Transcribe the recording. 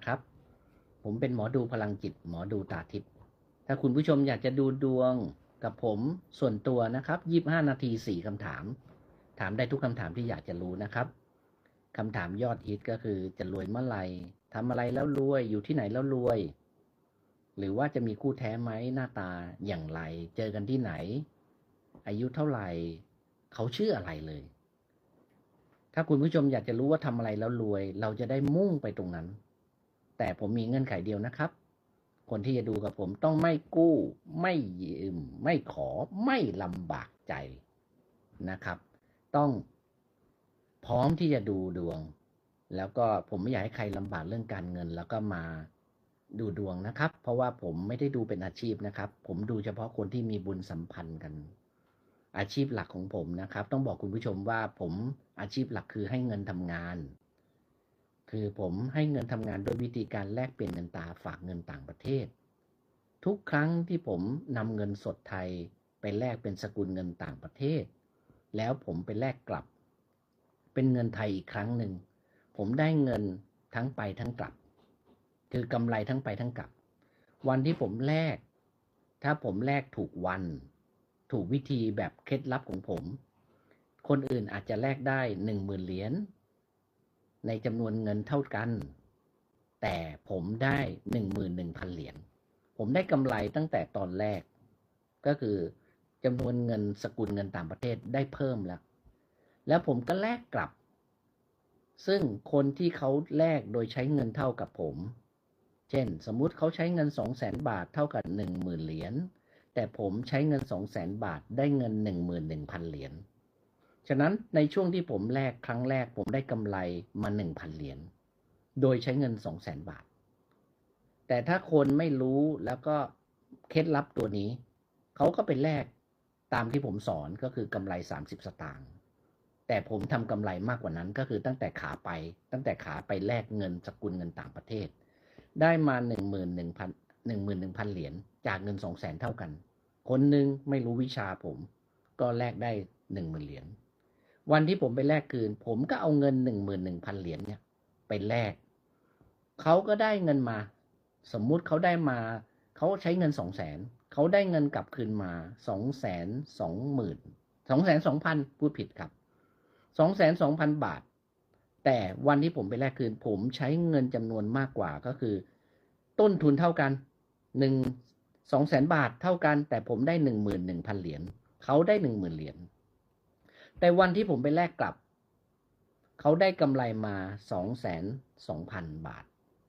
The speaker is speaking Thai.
นะครับ ผมเป็นหมอดูพลังจิต หมอดูตาทิพย์ถ้าคุณผู้ชมอยากจะดูดวงกับผมส่วนตัวนะครับ25นาที4คำถาม ถามได้ทุกคำถามที่อยากจะรู้นะครับคำถามยอดฮิตก็คือจะรวยเมื่อไหร่ทำอะไรแล้วรวยอยู่ที่ไหนแล้วรวย หรือว่าจะมีคู่แท้ไหมหน้าตาอย่างไร เจอกันที่ไหน อายุเท่าไหร่ เขาชื่ออะไรเลย ถ้าคุณผู้ชมอยากจะรู้ว่าทำอะไรแล้วรวย เราจะได้มุ่งไปตรงนั้น แต่ผมมีเงื่อนไขเดียวนะครับ คนที่จะดูกับผมต้องไม่กู้ ไม่ยืม ไม่ขอไม่ลำบากใจนะครับ ต้องพร้อมที่จะดูดวง แล้วก็ผมไม่อยากให้ใครลำบากเรื่องการเงิน แล้วก็มาดูดวงนะครับ เพราะว่าผมไม่ได้ดูเป็นอาชีพนะครับ ผมดูเฉพาะคนที่มีบุญสัมพันธ์กัน อาชีพหลักของผมนะครับ ต้องบอกคุณผู้ชมว่าผมอาชีพหลักคือให้เงินทำงาน คือผมให้เงินทำงานโดยวิธีการแลกเปลี่ยนเงินตาฝากเงินต่างประเทศ ทุกครั้งที่ผมนำเงินสดไทยไปแลกเป็นสกุลเงินต่างประเทศ แล้วผมไปแลกกลับ เป็นเงินไทยอีกครั้งหนึ่ง ผมได้เงินทั้งไปทั้งกลับ คือกำไรทั้งไปทั้งกลับ วันที่ผมแลก ถ้าผมแลกถูกวัน ถูกวิธีแบบเคล็ดลับของผม คนอื่นอาจจะแลกได้หนึ่งหมื่นเหรียญ ในจำนวนเงินเท่ากัน แต่ผมได้หนึ่งหมื่นหนึ่งพันเหรียญผมได้กำไรตั้งแต่ตอนแรก ก็คือจำนวนเงินสกุลเงินต่างประเทศได้เพิ่มแล้ว แล้วผมก็แลกกลับ ซึ่งคนที่เขาแลกโดยใช้เงินเท่ากับผม เช่น สมมุติเขาใช้เงินสองแสนบาทเท่ากับหนึ่งหมื่นเหรียญแต่ผมใช้เงินสองแสนบาทได้เงินหนึ่งหมื่นหนึ่งพันเหรียญ ฉะนั้นในช่วงที่ผมแลกครั้งแรกผมได้กำไรมาหนึ่งพันเหรียญ โดยใช้เงินสองแสนบาท แต่ถ้าคนไม่รู้แล้วก็เคล็ดลับตัวนี้ เขาก็ไปแลกตามที่ผมสอนก็คือกำไร 30 สตางค์ แต่ผมทำกำไรมากกว่านั้นก็คือตั้งแต่ขาไป ตั้งแต่ขาไปแลกเงินสกุลเงินต่างประเทศ ได้มา 1 1 0 0 0 1 1 0 0 0เหรียญจากเงิน 2 0 0 0 0 0 เท่ากัน คนหนึ่งไม่รู้วิชาผม ก็แลกได้ 1 0,000 เหรียญ วันที่ผมไปแลกคืน ผมก็เอาเงิน11,000เหรียญเนี่ย ไปแลกเขาก็ได้เงินมา สมมุติเขาได้มาเขาใช้เงิน2 0 0 0 0 0เขาได้เงินกลับคืนมา2 2 0 0 0 0 2 2 0 0 0พูดผิดครับ22,000บาท แต่วันที่ผมไปแลกคืน ผมใช้เงินจำนวนมากกว่าก็คือ ต้นทุนเท่ากันหนึ่งสองแสนบาทเท่ากัน แต่ผมได้หนึ่งหมื่นหนึ่งพันเหรียญเขาได้หนึ่งหมื่นเหรียญ แต่วันที่ผมไปแลกกลับ เขาได้กำไรมาสองแสนสองพันบาท